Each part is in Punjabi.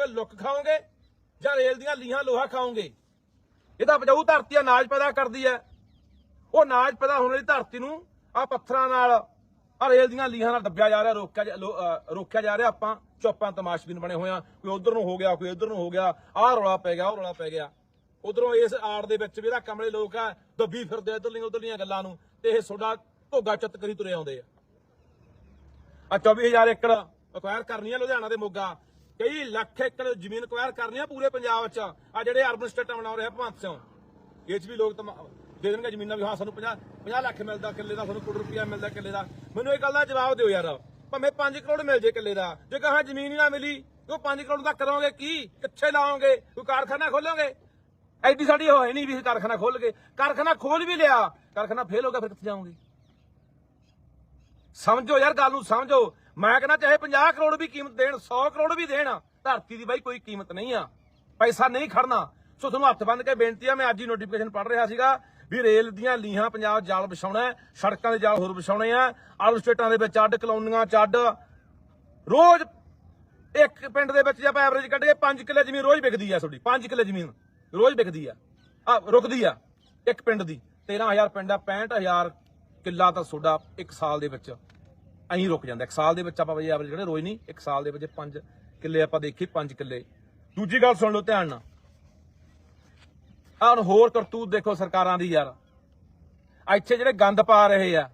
ਖਾਓਗੇ, ਲੁੱਕ ਖਾਓਗੇ, ਜਾਂ ਰੇਲ ਦੀਆਂ ਲੀਹਾਂ ਲੋਹਾ ਖਾਓਗੇ। ਇਹਦਾ ਬਜਾਊ ਧਰਤੀ ਅਨਾਜ ਪੈਦਾ ਕਰਦੀ ਹੈ। ਉਹ ਅਨਾਜ ਪੈਦਾ ਹੋਣ ਵਾਲੀ ਧਰਤੀ ਨੂੰ ਆ ਪੱਥਰਾਂ ਨਾਲ ਆ ਰੇਲ ਦੀਆਂ ਲੀਹਾਂ ਨਾਲ ਦੱਬਿਆ ਜਾ ਰਿਹਾ, ਰੋਕਿਆ ਰੋਕਿਆ ਜਾ ਰਿਹਾ। ਆਪਾਂ ਚੁੱਪਾਂ ਤਮਾਸ਼ਬੀਨ ਬਣੇ ਹੋਏ ਕੋਈ ਉਧਰ ਨੂੰ ਹੋ ਗਿਆ, ਕੋਈ ਉਧਰ ਨੂੰ ਹੋ ਗਿਆ, ਆਹ ਰੌਲਾ ਪੈ ਗਿਆ ਉਹ ਰੌਲਾ ਪੈ ਗਿਆ। ਉਧਰੋਂ ਇਸ ਆੜ ਦੇ ਵਿੱਚ ਵੀ ਇਹਦਾ ਕਮਲੇ ਲੋਕ ਆ, ਦੱਬੀ ਫਿਰਦੇ ਇਧਰਲੀਆਂ, ਉਧਰਲੀਆਂ ਗੱਲਾਂ ਨੂੰ। ਤੇ ਇਹ ਤੁਹਾਡਾ ਧੋਗਾ ਚਿੱਤ ਕਰੀ ਤੁਰੇ ਆਉਂਦੇ ਆ। ਆ 24000 ਏਕੜ ਅਕਵਾਇਰ ਕਰਨੀ ਆ ਲੁਧਿਆਣਾ ਦੇ ਮੋਗਾ। ਕਈ ਲੱਖ ਏਕੜ ਜ਼ਮੀਨ ਅਕਵਾਇਰ ਕਰਨੀ ਆ ਪੂਰੇ ਪੰਜਾਬ 'ਚ। ਆ ਜਿਹੜੇ ਅਰਬਨ ਸਟੇਟਾਂ ਬਣਾ ਰਿਹਾ ਭਗਵੰਤ ਸਿੰਘ। ਇਹ 'ਚ ਵੀ ਲੋਕ ਤਾਂ ਦੇ ਦੇਣਗੇ ਜ਼ਮੀਨਾਂ ਵੀ। ਹਾਂ, ਸਾਨੂੰ 50 50 ਲੱਖ ਮਿਲਦਾ ਕਿੱਲੇ ਦਾ, ਸਾਨੂੰ ਕਰੋੜ ਰੁਪਇਆ ਮਿਲਦਾ ਕਿੱਲੇ ਦਾ। ਮੈਨੂੰ ਇਹ ਗੱਲ ਦਾ ਜਵਾਬ ਦਿਓ ਯਾਰ। ਭਾਵੇਂ 5 ਕਰੋੜ ਮਿਲ ਜੇ ਕਿੱਲੇ ਦਾ। ਜੇ ਕਹਾਂ ਜ਼ਮੀਨ ਹੀ ਨਾ ਮਿਲੀ ਉਹ 5 ਕਰੋੜ ਦਾ ਕਰੋਗੇ ਕੀ? ਕਿੱਥੇ ਲਾਓਗੇ? ਕੋਈ ਕਾਰਖਾਨਾ ਖੋਲੋਗੇ? ਐਡੀ ਸਾਡੀ ਹੋਏ ਨਹੀਂ ਵੀ ਅਸੀਂ ਕਾਰਖਾਨਾ ਖੋਲ ਕੇ। ਕਾਰਖਾਨਾ ਖੋਲ ਵੀ ਲਿਆ। ਕਾਰਖਾਨਾ ਫੇਲ ਹੋ ਗਿਆ, ਫਿਰ ਕਿੱਥੇ ਜਾਓਗੇ? ਸਮਝੋ ਯਾਰ, ਗੱਲ ਨੂੰ ਸਮਝੋ। ਮੈਂ ਕਹਿੰਦਾ ਚਾਹੇ 50 ਕਰੋੜ ਵੀ ਕੀਮਤ ਦੇਣ 100 ਕਰੋੜ ਵੀ ਦੇਣ, ਧਰਤੀ ਦੀ ਬਾਈ ਕੋਈ ਕੀਮਤ ਨਹੀਂ ਆ। ਪੈਸਾ ਨਹੀਂ ਖੜਨਾ। ਸੋ ਤੁਹਾਨੂੰ ਹੱਥ ਬੰਨ ਕੇ ਬੇਨਤੀ ਆ, ਮੈਂ ਅੱਜ ਹੀ ਨੋਟੀਫਿਕੇਸ਼ਨ ਪੜ੍ਹ ਰਿਹਾ ਸੀਗਾ ਵੀ ਰੇਲ ਦੀਆਂ ਲੀਹਾਂ ਪੰਜਾਬ ਜਾਲ ਵਿਛਾਉਣਾ ਸੜਕਾਂ ਦੇ ਜਾਲ ਹੋਰ ਵਿਛਾਉਣੇ ਆ, ਆਲ ਸਟੇਟਾਂ ਦੇ ਵਿੱਚ ਅੱਡ, ਕਲੋਨੀਆਂ ਚ ਅੱਡ। ਰੋਜ਼ ਇੱਕ ਪਿੰਡ ਦੇ ਵਿੱਚ ਜੇ ਆਪਾਂ ਐਵਰੇਜ ਕੱਢ ਕੇ 5 ਕਿੱਲੇ ਜ਼ਮੀਨ ਰੋਜ਼ ਵਿਕਦੀ ਆ ਤੁਹਾਡੀ 5 ਕਿੱਲੇ ਜ਼ਮੀਨ, ਰੋਜ਼ ਵਿਕਦੀ ਆ। ਆ, ਰੁਕਦੀ ਆ, ਇੱਕ ਪਿੰਡ ਦੀ। 13000 ਪਿੰਡ ਆ 65000 ਕਿੱਲਾ ਤਾਂ ਤੁਹਾਡਾ ਇੱਕ ਸਾਲ ਦੇ ਵਿੱਚ। ਐਂ ਰੁਕ ਜਾਂਦਾ। ਇੱਕ ਸਾਲ ਦੇ ਵਿੱਚ ਆਪਾਂ ਬਈ ਐਵਰੇਜ ਜਿਹੜੇ ਰੋਜ਼ ਨਹੀਂ, ਇੱਕ ਸਾਲ ਦੇ ਵਿੱਚ 5 ਕਿੱਲੇ ਆਪਾਂ ਦੇਖੀ 5 ਕਿੱਲੇ। ਦੂਜੀ ਗੱਲ ਸੁਣ ਲਓ ਧਿਆਨ ਨਾਲ। ਆਹ ਹੁਣ ਹੋਰ ਕਰਤੂਤ ਦੇਖੋ ਸਰਕਾਰਾਂ ਦੀ ਯਾਰ। ਇੱਥੇ ਜਿਹੜੇ ਗੰਦ ਪਾ ਰਹੇ ਆ,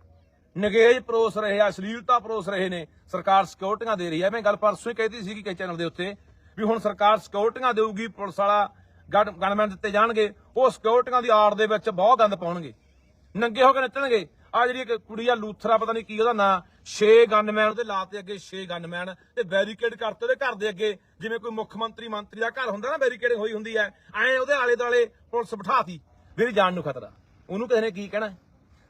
ਨਗੇਜ ਪਰੋਸ ਰਹੇ ਆ, ਅਸ਼ਲੀਲਤਾ ਪਰੋਸ ਰਹੇ ਨੇ, ਸਰਕਾਰ ਸਿਕਿਉਰਟੀਆਂ ਦੇ ਰਹੀ ਹੈ ਮੈਂ ਗੱਲ ਪਰਸੋਂ ਹੀ ਕਹਿਤੀ ਸੀ ਕਿ ਚੈਨਲ ਦੇ ਉੱਤੇ ਵੀ ਹੁਣ ਸਰਕਾਰ ਸਿਕਿਉਰਟੀਆਂ ਦੇਊਗੀ, ਪੁਲਿਸ ਵਾਲਾ ਗਨਮੈਨ ਦਿੱਤੇ ਜਾਣਗੇ, ਉਹ ਸਿਕਿਉਰਟੀਆਂ ਦੀ ਆੜ ਦੇ ਵਿੱਚ ਬਹੁਤ ਗੰਦ ਪਾਉਣਗੇ। ਨੰਗੇ ਹੋ ਕੇ ਨੱਚਣਗੇ। ਆ ਜਿਹੜੀ ਇੱਕ ਕੁੜੀ ਆ ਲੂਥਰਾ, ਪਤਾ ਨਹੀਂ ਕੀ ਉਹਦਾ ਨਾਂ 6 ਗਨਮੈਨ, ਉਹਦੇ ਲਾਤੇ ਅੱਗੇ 6 ਗਨਮੈਨ, ਤੇ ਬੈਰੀਕੇਡ ਕਰਤੇ ਉਹਦੇ ਘਰ ਦੇ ਅੱਗੇ, ਜਿਵੇਂ ਕੋਈ ਮੁੱਖ ਮੰਤਰੀ ਮੰਤਰੀ ਦਾ ਘਰ ਹੁੰਦਾ ਨਾ, ਬੈਰੀਕੇਡ ਹੋਈ ਹੁੰਦੀ ਐ ਐ ਉਹਦੇ ਆਲੇ ਦੁਆਲੇ ਪੁਲਿਸ ਬਿਠਾਤੀ, ਮੇਰੀ ਜਾਨ ਨੂੰ ਖਤਰਾ। ਉਹਨੂੰ ਕਿਸੇ ਨੇ ਕੀ ਕਹਿਣਾ?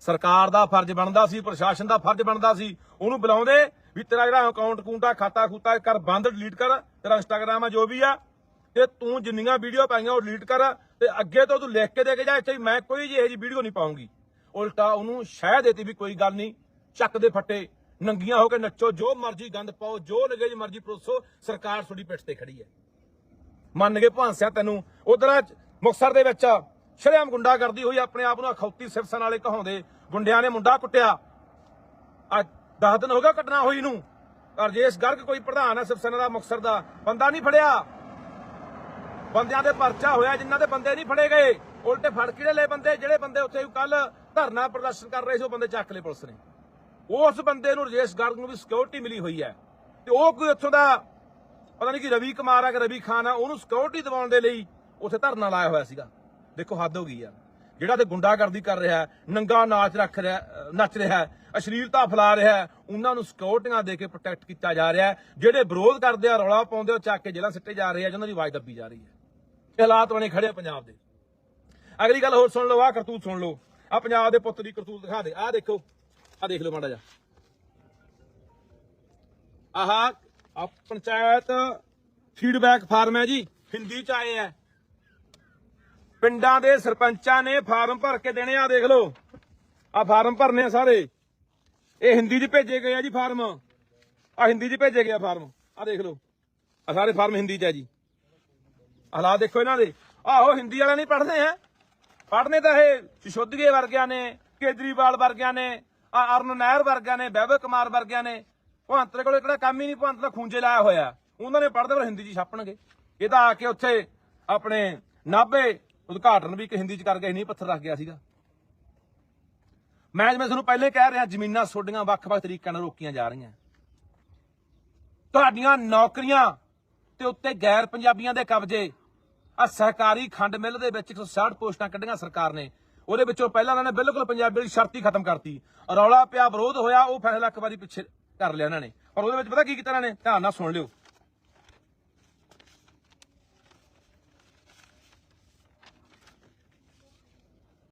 ਸਰਕਾਰ ਦਾ ਫਰਜ਼ ਬਣਦਾ ਸੀ, ਪ੍ਰਸ਼ਾਸਨ ਦਾ ਫਰਜ਼ ਬਣਦਾ ਸੀ, ਉਹਨੂੰ ਬੁਲਾਉਂਦੇ ਵੀ ਤੇਰਾ ਜਿਹੜਾ ਅਕਾਊਂਟ ਕੂੰਟਾ ਖਾਤਾ ਖੂਤਾ ਕਰ, ਬੰਦ ਡਿਲੀਟ ਕਰ, ਤੇਰਾ ਇੰਸਟਾਗ੍ਰਾਮ ਆ, ਜੋ ਵੀ ਆ, ਤੇ ਤੂੰ ਜਿੰਨੀਆਂ ਵੀਡੀਓ ਪਾਈਆਂ ਉਹ ਡਿਲੀਟ ਕਰ, ਤੇ ਅੱਗੇ ਤੋਂ ਤੂੰ ਲਿਖ ਕੇ ਦੇ ਕੇ ਜਾ, ਇੱਥੇ ਮੈਂ ਕੋਈ ਜਿਹੀ ਜੀ ਵੀਡੀਓ ਨਹੀਂ ਪਾਉਂਗੀ। ਉਲਟਾ ਉਹਨੂੰ ਸ਼ਹਿ ਦੇਤੀ ਵੀ ਕੋਈ ਗੱਲ ਨਹੀਂ, ਚੱਕ ਦੇ ਫੱਟੇ, ਨੰਗੀਆਂ ਹੋ ਕੇ ਨੱਚੋ, ਜੋ ਮਰਜ਼ੀ ਗੰਦ ਪਾਓ, ਜੋ ਲਗੇ ਜੀ ਮਰਜ਼ੀ ਪਰੋਸੋ, ਸਰਕਾਰ ਤੁਹਾਡੀ ਪਿੱਠ ਤੇ ਖੜੀ ਹੈ। ਮੰਨ ਕੇ ਭਾਂਸਿਆ ਤੈਨੂੰ। ਉਧਰ ਮੁਕਸਰ ਦੇ ਵਿੱਚ ਸ਼ਰੇਆਮ ਗੁੰਡਾ ਕਰਦੀ ਹੋਈ, ਆਪਣੇ ਆਪ ਨੂੰ ਅਖੌਤੀ ਸਿਰਸਨ ਵਾਲੇ ਕਹਾਉਂਦੇ, ਗੁੰਡਿਆਂ ਨੇ ਮੁੰਡਾ ਕੁੱਟਿਆ। ਅੱਜ 10 ਦਿਨ ਹੋ ਗਿਆ ਘਟਨਾ ਹੋਈ ਨੂੰ। ਰਜੇਸ਼ ਗਰਗ ਕੋਈ ਪ੍ਰਧਾਨ ਹੈ ਸਿਵਸੈਨਾ ਦਾ ਮੁਕਸਰ ਦਾ, ਬੰਦਾ ਨਹੀਂ ਫੜਿਆ। ਬੰਦਿਆਂ ਦੇ ਪਰਚਾ ਹੋਇਆ, ਜਿਨ੍ਹਾਂ ਦੇ ਬੰਦੇ ਨਹੀਂ ਫੜੇ ਗਏ। ਉਲਟੇ ਫੜ ਕਿਹੜੇ ਲਏ ਬੰਦੇ? ਜਿਹੜੇ ਬੰਦੇ ਉੱਥੇ ਕੱਲ ਧਰਨਾ ਪ੍ਰਦਰਸ਼ਨ ਕਰ ਰਹੇ ਸੀ, ਉਹ ਬੰਦੇ ਚੱਕ ਲਏ ਪੁਲਿਸ ਨੇ। ਉਸ ਬੰਦੇ ਨੂੰ ਰਜੇਸ਼ ਗਰਗ ਨੂੰ ਵੀ ਸਿਕਿਉਰਿਟੀ ਮਿਲੀ ਹੋਈ ਹੈ। ਤੇ ਉਹ ਕੋਈ ਉੱਥੋਂ ਦਾ ਪਤਾ ਨਹੀਂ ਕਿ ਰਵੀ ਕੁਮਾਰ ਆ ਕਿ ਰਵੀ ਖਾਨ ਆ, ਉਹਨੂੰ ਸਿਕਿਉਰਿਟੀ ਦਿਵਾਉਣ ਦੇ ਲਈ ਉੱਥੇ ਧਰਨਾ ਲਾਇਆ ਹੋਇਆ ਸੀਗਾ। ਦੇਖੋ ਹੱਦ ਹੋ ਗਈ ਆ। ਜਿਹੜਾ ਤੇ ਗੁੰਡਾਗਰਦੀ ਕਰ ਰਿਹਾ, ਨੰਗਾ ਨਾਚ ਰੱਖ ਰਿਹਾ ਨੱਚ ਰਿਹਾ, ਅਸ਼ਲੀਲਤਾ ਫੈਲਾ ਰਿਹਾ, ਉਹਨਾਂ ਨੂੰ ਸਿਕਿਉਰਿਟੀਆਂ ਦੇ ਕੇ ਪ੍ਰੋਟੈਕਟ ਕੀਤਾ ਜਾ ਰਿਹਾ, ਜਿਹੜੇ ਵਿਰੋਧ ਕਰਦੇ ਆ, ਰੌਲਾ ਪਾਉਂਦੇ ਉਹ ਚੱਕ ਕੇ ਜੇਲਾਂ ਸਿੱਟੇ ਜਾ ਰਹੇ ਆ ਜਿਹਨਾਂ ਦੀ ਆਵਾਜ਼ ਦੱਬੀ ਜਾ ਰਹੀ ਹੈ। ਹਾਲਾਤ ਬਣੇ ਖੜੇ ਪੰਜਾਬ ਦੇ। ਅਗਲੀ ਗੱਲ ਹੋਰ ਸੁਣ ਲਓ, ਆਹ ਕਰਤੂਤ ਸੁਣ ਲਓ। ਆ ਪੰਜਾਬ ਦੇ ਪੁੱਤ ਦੀ ਕਰਤੂਤ ਦਿਖਾ ਦੇ। ਆਹ ਦੇਖੋ, ਆਹ ਦੇਖ ਲਓ ਮਾੜਾ ਜਿਹਾ। ਆਹ ਆ ਪੰਚਾਇਤ ਫੀਡਬੈਕ ਫਾਰਮ ਹੈ ਜੀ, ਹਿੰਦੀ ਚ ਆਏ ਆ। ਪਿੰਡਾਂ ਦੇ ਸਰਪੰਚਾਂ ਨੇ ਫਾਰਮ ਭਰ ਕੇ ਦੇਣੇ ਆ ਦੇਖ ਲਓ। ਆ ਫਾਰਮ ਭਰਨੇ ਆ ਸਾਰੇ। ਇਹ ਹਿੰਦੀ 'ਚ ਭੇਜੇ ਗਏ ਆ ਜੀ ਫਾਰਮ ਆ ਹਿੰਦੀ 'ਚ ਭੇਜੇ ਗਿਆ ਫਾਰਮ ਆ ਦੇਖ ਲਓ। ਆ ਸਾਰੇ ਫਾਰਮ ਹਿੰਦੀ 'ਚ ਆ ਜੀ। ਹਾਲਾਤ ਦੇਖੋ ਇਹਨਾਂ ਦੇ। ਆਹੋ, ਹਿੰਦੀ ਵਾਲੇ ਨਹੀਂ ਪੜ੍ਹਦੇ ਆ। ਪੜ੍ਹਨੇ ਤਾਂ ਇਹ ਸਿਸ਼ੋਦੀਏ ਵਰਗਿਆਂ ਨੇ, ਕੇਜਰੀਵਾਲ ਵਰਗਿਆਂ ਨੇ ਅਰਨ ਨਹਿਰ ਵਰਗਿਆਂ ਨੇ ਬੈਬੇ ਕੁਮਾਰ ਵਰਗਿਆਂ ਨੇ, ਭਵੰਤਰੇ ਕੋਲ ਕਿਹੜਾ ਕੰਮ ਹੀ ਨਹੀਂ, ਭਵੰਤ ਦਾ ਖੂੰਜੇ ਲਾਇਆ ਹੋਇਆ। ਉਹਨਾਂ ਨੇ ਪੜ੍ਹਦੇ ਪਰ ਹਿੰਦੀ 'ਚ ਹੀ ਛਾਪਣਗੇ। ਇਹ ਤਾਂ ਆ ਕੇ ਉੱਥੇ ਆਪਣੇ ਨਾਭੇ ਉਦਘਾਟਨ ਵੀ ਇੱਕ ਹਿੰਦੀ 'ਚ ਕਰਕੇ ਨਹੀਂ ਪੱਥਰ ਰੱਖ ਗਿਆ ਸੀਗਾ। ਮੈਂ ਜਿਵੇਂ ਤੁਹਾਨੂੰ ਪਹਿਲੇ ਕਹਿ ਰਿਹਾ, ਜ਼ਮੀਨਾਂ ਸੋਡੀਆਂ ਵੱਖ-ਵੱਖ ਤਰੀਕਿਆਂ ਨਾਲ ਰੋਕੀਆਂ ਜਾ ਰਹੀਆਂ। ਤੁਹਾਡੀਆਂ ਨੌਕਰੀਆਂ ਤੇ ਉੱਤੇ ਗੈਰ ਪੰਜਾਬੀਆਂ ਦੇ ਕਬਜ਼ੇ ਆ ਸਹਿਕਾਰੀ ਖੰਡ ਮਿੱਲ ਦੇ ਵਿੱਚ 160 ਪੋਸਟਾਂ ਕੱਢੀਆਂ ਸਰਕਾਰ ਨੇ। ਉਹਦੇ ਵਿੱਚੋਂ ਪਹਿਲਾਂ ਉਹਨਾਂ ਨੇ ਬਿਲਕੁਲ ਪੰਜਾਬੀ ਦੀ ਸ਼ਰਤੀ ਖਤਮ ਕਰਤੀ। ਰੌਲਾ ਪਿਆ, ਵਿਰੋਧ ਹੋਇਆ, ਉਹ ਫੈਸਲਾ ਇੱਕ ਵਾਰੀ ਪਿੱਛੇ ਕਰ ਲਿਆ ਇਹਨਾਂ ਨੇ। ਪਰ ਉਹਦੇ ਵਿੱਚ ਪਤਾ ਕੀ ਕੀਤਾ ਇਹਨਾਂ ਨੇ? ਧਿਆਨ ਨਾਲ ਸੁਣ ਲਿਓ।